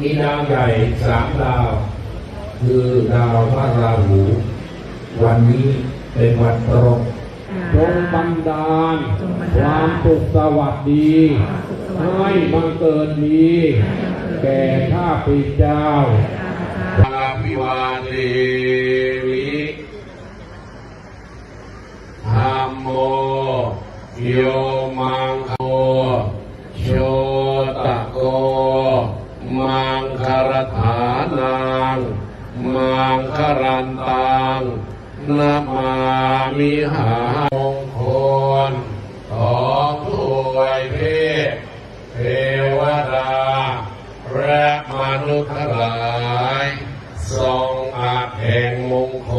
มีดาวใหญ่สามดาว คือดาวพระราหู วันนี้เป็นวันตรงจงบันดาลความสุขสวัสดี ให้บังเกิดมีแก่ข้าพเจ้าอาภิวาเทวิธรรมโมโย มิหามงคลของถวยเพศเทวดาและมนุษย์ทั้งหลายทรงอาจแห่งมงค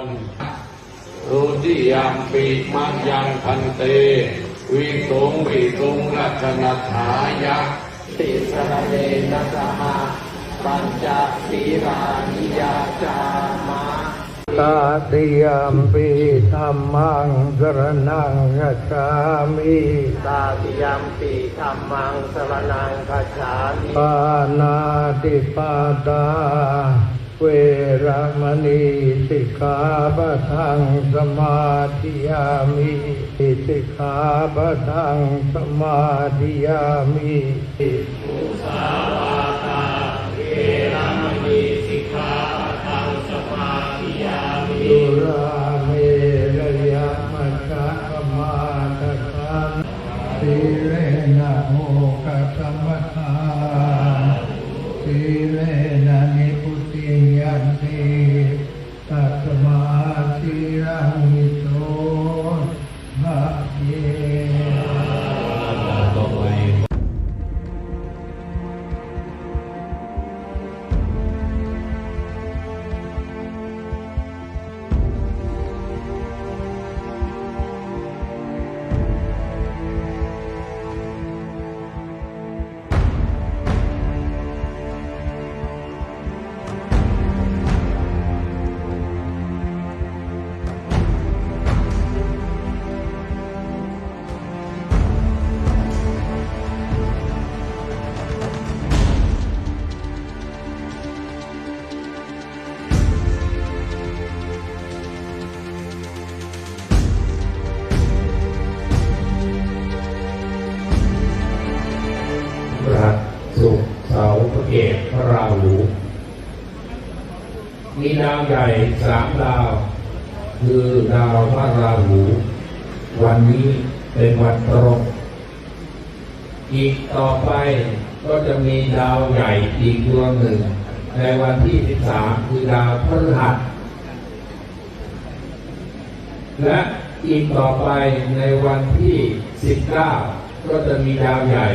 ลรุติยามปีมังยังพันเต วิตุงวิตุงรัชนาถายะติสระเนนะสหะปัญจศีรานิยาจามะ ตาติยมปีธรรมังสรนังกัจฉามิตาติยมปิธรรมังสรนังคัจฉามิปานาติปาตาเวรมณีสิกขาปะทังสมาธิยามิสิกขาปะทังสมาธิยามิสุราเม ร มีดาวใหญ่สามดาว คือดาวพระราหู วันนี้เป็นวันตรงอีกต่อไปก็จะมีดาวใหญ่อีกดวงหนึ่ง ในวันที่ 13 คือดาวพฤหัส และอีกต่อไปในวันที่ 19 ก็จะมีดาวใหญ่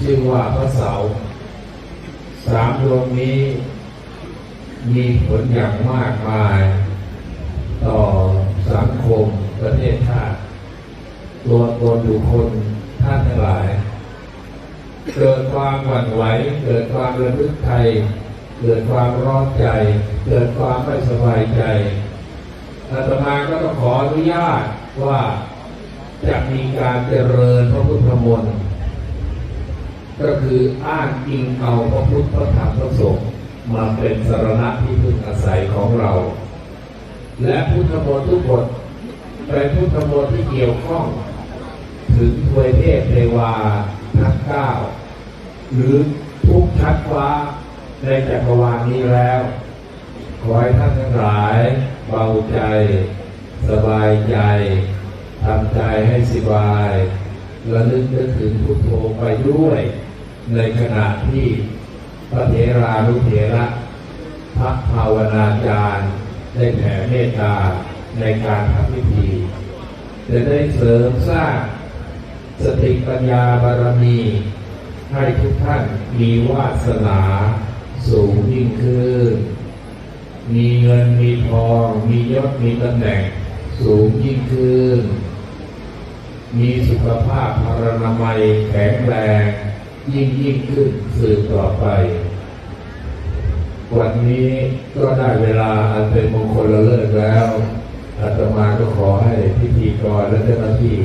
ชื่อว่าพระเสาร์สามดวงนี้ มีผลอย่างมากมาย ต่อสังคมประเทศชาติตัวตนบุคคลท่านทั้งหลาย เกิดความหวั่นไหว เกิดความระลึกใจเกิดความร้อนใจ เกิดความไม่สบายใจอาตมาก็ต้องขออนุญาตว่าจะมีการเจริญพระพุทธมนต์ก็คืออ้างอิงเอาพระพุทธพระธรรมพระสงฆ์ มาเป็นสารณะที่พึ่งอาศัยของเรา และพุทธมนต์ทุกบทเป็นพุทธมนต์ที่เกี่ยวข้อง ถึงทวยเทพเทวาทั้งเก้าหรือทุกชั้นฟ้าในจักรวาลนี้แล้ว ขอให้ท่านทั้งหลาย เบาใจ สบายใจทำใจให้สบายระลึกนึกถึงพุทโธไปด้วย ในขณะที่ ระเถรานุเถระพักภาวนาจารย์ได้แผ่เมตตาในการทำพิธีจะได้เสริมสร้างสติปัญญาบารมี ให้ทุกท่านมีวาสนาสูงยิ่งขึ้น มีเงินมีทอง มียศมีตำแหน่งสูงยิ่งขึ้น มีสุขภาพพรรณนามัยแข็งแรงยิ่งยิ่งขึ้นสืบต่อไป วันนี้ก็ได้เวลาอันเป็นมงคลละเลิกแล้วอาตมาก็ขอให้พิธีกรและเจ้าหน้าที่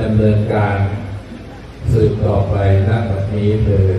ดำเนินการสืบต่อไปณบัดนี้เลย